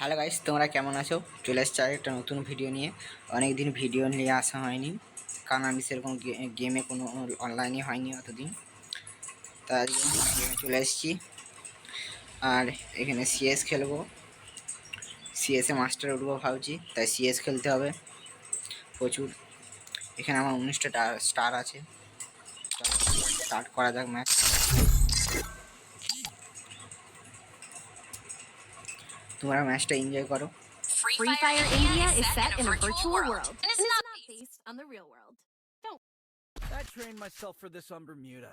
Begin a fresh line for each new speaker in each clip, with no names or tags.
Hello guys, তোমরা কেমন আছো? চলে এসছে একটা নতুন ভিডিও নিয়ে। অনেক দিন ভিডিও নিয়ে আসা হয়নি, কারণ আমি সেরকম গেমে কোনো অনলাইনে হয়নি অতদিন। তা আজকে গেমে চলে এসেছি। আর এখানে সিএস খেলব। সিএসে মাস্টার উঠবো ভাবছি, তাই সিএস খেলতে হবে। প্রচুর। এখানে আমার উনিশটা স্টার আছে। স্টার্ট করা যাক ম্যাচ তোমরা ম্যাচটা এনজয় করো
Free Fire India is set in a virtual world and is not based on the real world.
I trained myself for this on Bermuda.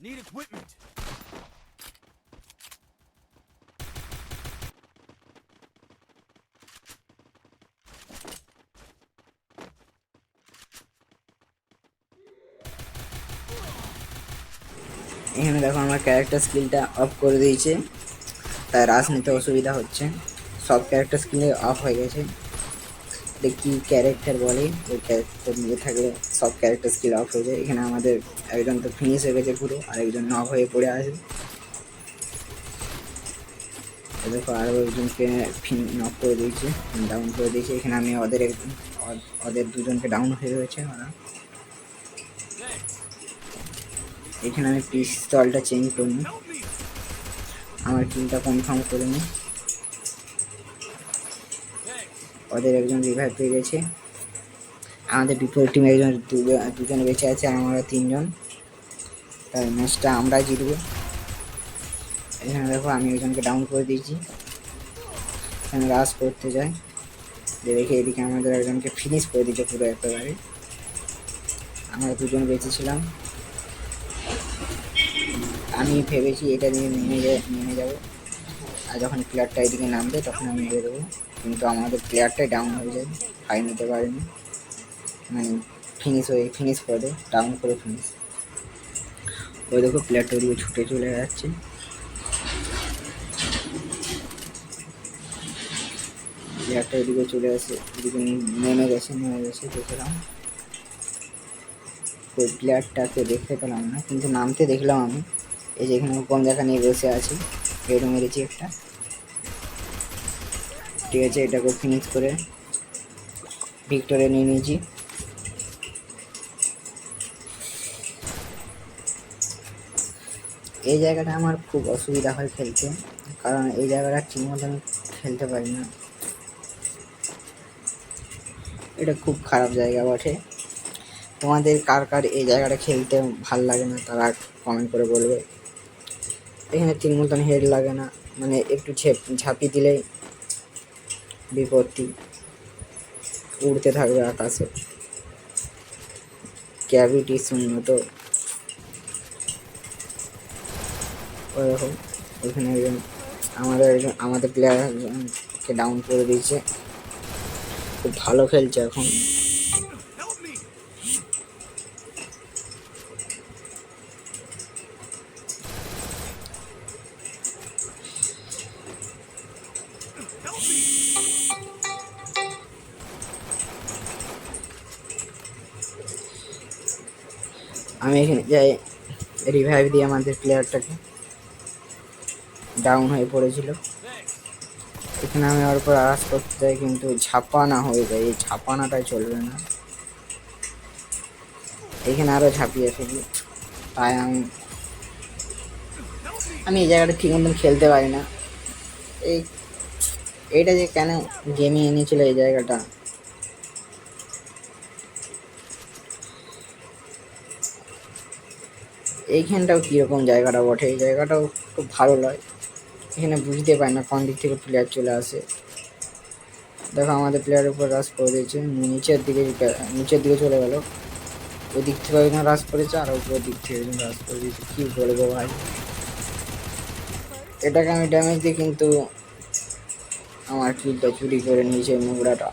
Need equipment.
এখানে দেখো আমার ক্যারেক্টার স্কিলটা অফ করে দিয়েছে তাই রাস নিতে অসুবিধা হচ্ছে। সব ক্যারেক্টার স্কিলে অফ হয়ে গেছে। কি ক্যারেক্টার বলে ওই ক্যারেক্টার নিয়ে থাকলে সব ক্যারেক্টার স্কিল অফ হয়ে যায়। এখানে আমাদের একজন তো ফিনিশ হয়ে গেছে পুরো, আর একজন নক হয়ে পড়ে আছে। দেখো আরও একজনকে নক করে দিয়েছে ডাউন করে দিয়েছে। এখানে আমি ওদের একজন ওদের দুজনকে ডাউন হয়ে রয়েছে ওরা। এখানে আমি পিস্তলটা চেঞ্জ
me!
আমার টিমটা কনফার্ম করে নিই ওদের একজন রিভাইভ পেয়ে গেছে। আমাদের বিপরীত টিমে একজন দুজন বেঁচে আছে আমরা তিনজন। তাই ম্যাচটা আমরা জিতবো। এখানে দেখো, আমি একজনকে ডাউন করে দিয়েছি। এখানে রাস করতে যাই যে দেখে এদিকে আমাদের একজনকে ফিনিশ করে দিয়েছে পুরো একেবারে। আমরা দুজন বেঁচেছিলাম। আমি ভেবেছি এটা নিয়ে নেমে নেমে যাব। আর যখন প্লেয়ারটা এদিকে নামবে, তখন আমি মেরে দেবো। কিন্তু আমাদের প্লেয়ারটাই ডাউন হয়ে যায় ফাই নিতে পারেনি। মানে ফিনিশ হয়ে ফিনিশ করে দেয় ডাউন করে ফিনিশ ওই দেখো প্লেয়ারটা ওদিকে ছুটে চলে যাচ্ছে। প্লেয়ারটা এদিকে চলে আসে এদিকে নেমে গেছে নেমে গেছে দেখলাম ওই প্লেয়ারটাকে দেখতে পেলাম না, কিন্তু নামতে দেখলাম আমি। এই যে এখানে কম দেখা নিয়ে বসে আছি হেড মেরেছি একটা। ঠিক আছে এটাকে ফিনিশ করে ভিক্টোরে নিয়ে নিয়েছি। এই জায়গাটা আমার খুব অসুবিধা হয় খেলতে, কারণ এই জায়গাটা ঠিক মতো আমি খেলতে পারি না। এটা খুব খারাপ জায়গা বটে। তোমাদের কার কার এই জায়গাটা খেলতে ভালো লাগে না, তারা কমেন্ট করে বলবে। এখানে তিন মতন হেড লাগে না। মানে একটু ঝেপ ঝাঁপি দিলেই বিপত্তি। উড়তে থাকবে আকাশে। ক্যাভিটি শূন্য তো ওরকম ওখানে একজন আমাদের একজন আমাদের প্লেয়ার ডাউন করে দিয়েছে। খুব ভালো খেলছে এখন। আমি এখানে যাই রিভাইভ দিই আমাদের প্লেয়ারটাকে ডাউন হয়ে পড়েছিল। এখানে আমি ওর উপর আওয়াজ করতে চাই কিন্তু ঝাপানা হয়ে যায়। এই ঝাপানাটাই চলবে না। এখানে আরও ঝাঁপিয়ে ফেলি তাই আমি আমি এই জায়গাটা ঠিক মতন খেলতে পারি না। এই এইটা যে কেন গেমে এনেছিল এই জায়গাটা? এইখানটাও কীরকম জায়গাটা বটে? এই জায়গাটাও খুব ভালো নয় এখানে বুঝতে পারি না কোন দিক থেকে প্লেয়ার চলে আসে। দেখো আমাদের প্লেয়ারের উপর রাশ করে দিয়েছে। নিচের দিকে নিচের দিকে চলে গেল। ওই দিক থেকে একজন রাশ করেছে আর উপরের দিক থেকে একজন রাশ করে দিয়েছে। কী বলব ভাই? এটাকে আমি ড্যামেজ দিই কিন্তু আমার কিলটা চুরি করে নিয়েছে নোংরাটা।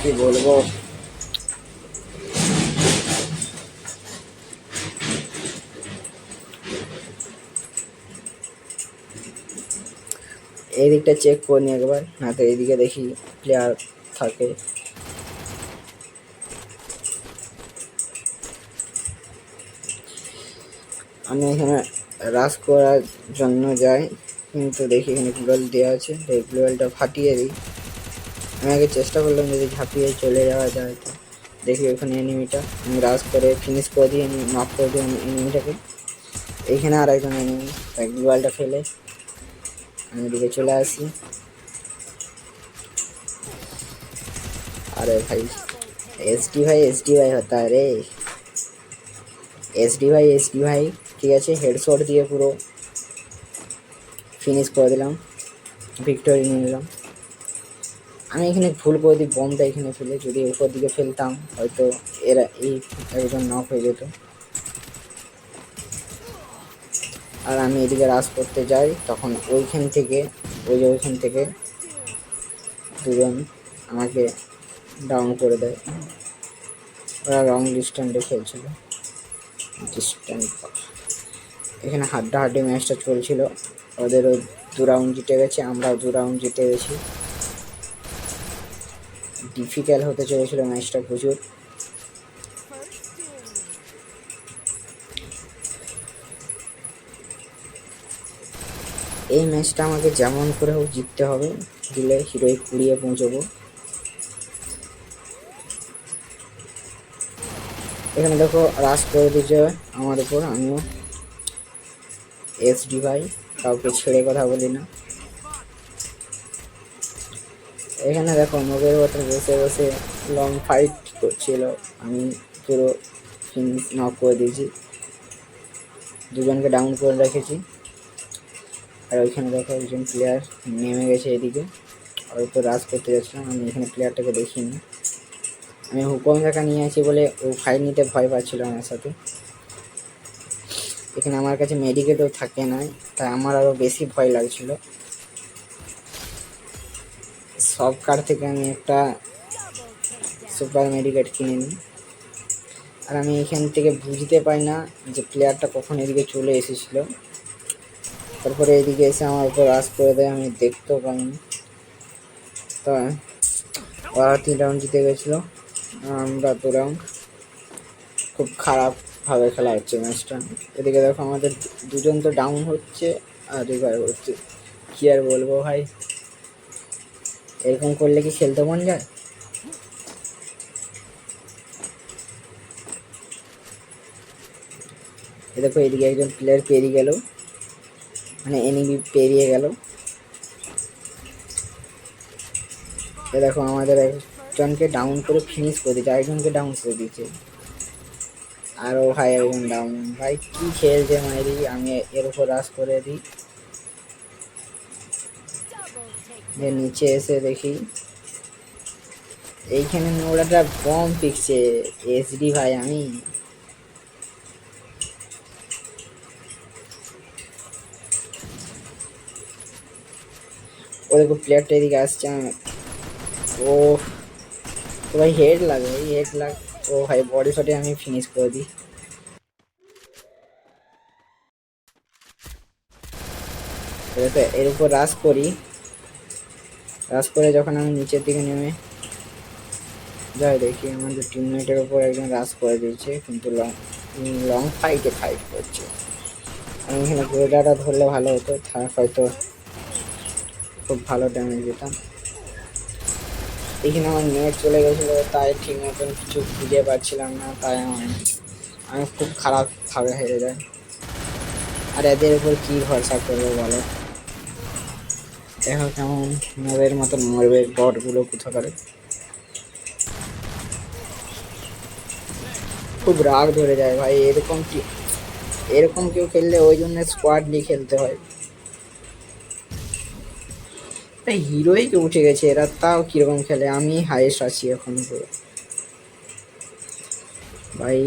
কি বলব? এই দিকটা চেক করে নি একবার, না তো এইদিকে দেখি প্লেয়ার থাকে। আমি এখানে রাস করার জন্য যাই, কিন্তু দেখি এখানে গ্লোয়াল দেওয়া আছে, এই গ্লোয়ালটা ফাটিয়ে দিই। আমি আগে চেষ্টা করলাম যদি ঝাঁপিয়ে চলে যাওয়া যায় তো। দেখি ওখানে এনিমিটা আমি রাস করে ফিনিশ করে দিই নক করে দিই এনিমিটাকে এইখানে আর একজন এনিমি গ্লোয়ালটা ফেলে। আমি দিকে চলে আসি। আরে ভাই এসডি ভাই এসডি ভাই হতা রে। এসডি ভাই এসডি ভাই, ঠিক আছে, হেডশট দিয়ে পুরো ফিনিশ করে দিলাম ভিক্টোরি নিয়ে নিলাম। আমি এখানে ভুল করে দিই বমটা এখানে ফেলে, যদি উপর দিকে ফেলতাম, হয়তো এরা এই একজন নক হয়ে যেত। আর আমি এদিকে রাস করতে যাই, তখন ওইখান থেকে, ওই যে ওইখান থেকে দুজন আমাকে ডাউন করে দেয়। ওরা লং ডিস্ট্যান্সে খেলছিল। ডিস্ট্যান্স এখানে হাড্ডাহাড্ডি ম্যাচটা চলছিল। ওদেরও দু রাউন্ড জিতে গেছে, আমরাও দু রাউন্ড জিতে গেছি। ডিফিকাল্ট হতে চলেছিল ম্যাচটা প্রচুর। এই ম্যাচটা আমাকে যেমন করে হোক জিততে হবে। দিলে হিরোই কুড়িয়ে পৌঁছবো। এখানে দেখো রাস করে দিয়েছে আমার উপর, আমিও। এস ডি ভাই, কাউকে ছেড়ে কথা বলি না। এখানে দেখো নোবের মতন বসে বসে লং ফাইট করছিল। আমি পুরো নক করে দিয়েছি। দুজনকে ডাউন করে রেখেছি। আর ওইখানে দেখো একজন প্লেয়ার নেমে গেছে এদিকে। আর তো রাজ করতে যাচ্ছিলাম আমি এখানে প্লেয়ারটাকে দেখিনি। আমি হুকম দেখা নিয়ে আছি বলে ও ফাইট নিতে ভয় পাচ্ছিল আমার সাথে। এখানে আমার কাছে মেডিকেটও থাকে না, তাই আমার আরও বেশি ভয় লাগছিল। সব কার থেকে আমি একটা সুপার মেডিকেট কিনে নিই। আর আমি এখান থেকে বুঝতে পাই না যে প্লেয়ারটা কখন এদিকে চলে এসেছিল। তারপরে এদিকে এসে আমার উপর রাস করে দেয়, আমি দেখতেও পাইনি তো ওরা তিন রাউন্ড জিতে গেছিল। আমরা দু রাউন্ড খুব খারাপভাবে খেলা হচ্ছে ম্যাচটা এদিকে দেখো আমাদের দুজন তো ডাউন হচ্ছে, আর এবার হচ্ছে, কী আর বলব ভাই? এরকম করলে কি খেলতে মন যায়? দেখো এদিকে একজন প্লেয়ার পেরিয়ে গেল। মানে এনিমি পেরিয়ে গেল। দেখো আমাদের একজনকে ডাউন করে ফিনিশ করে দিয়েছে, আরেকজনকে ডাউন করে দিয়েছে। আরও ভাই একজন ডাউন ভাই, কী খেলছে মাইরি? আমি এর উপর রাস করে দিই। যে নিচে এসে দেখি। এইখানে নোড়াটা বম পিকছে। এসডি ভাই, আমি ও দেখো প্লেয়ারটা এদিকে আসছে ও তো ভাই হেড লাগে ভাই হেড লাগ ও ভাই বডি শটে আমি ফিনিশ করে দিই এর উপর রাস করি রাস করে যখন আমি নিচের দিকে নেমে যাই দেখি আমাদের টিমমেটের উপর একজন রাস করে দিয়েছে কিন্তু লং লং ফাইটে ফাইট করছে আমি এখানে গোয়েডাটা ধরলে ভালো হতো হয়তো খুব ভালো ড্যামেজ দিতাম। এখানে আমার নেট চলে গেছিল, তাই ঠিক মতন কিছু খুঁজে পাচ্ছিলাম না, তাই আমার আমি খুব খারাপভাবে হেরে যাই। আর এদের উপর কী ভরসা করব বলো? দেখো কেমন নবের মতন মরবে বটগুলো কোথা করে। খুব রাগ ধরে যায় ভাই, এরকম কি এরকম কেউ খেললে ওই জন্য স্কোয়াড নিয়ে খেলতে হয়। হিরোই উঠে গেছে এরা তাও কীরকম খেলে? আমি হাইয়েস্ট আছি এখন পুরো। ভাই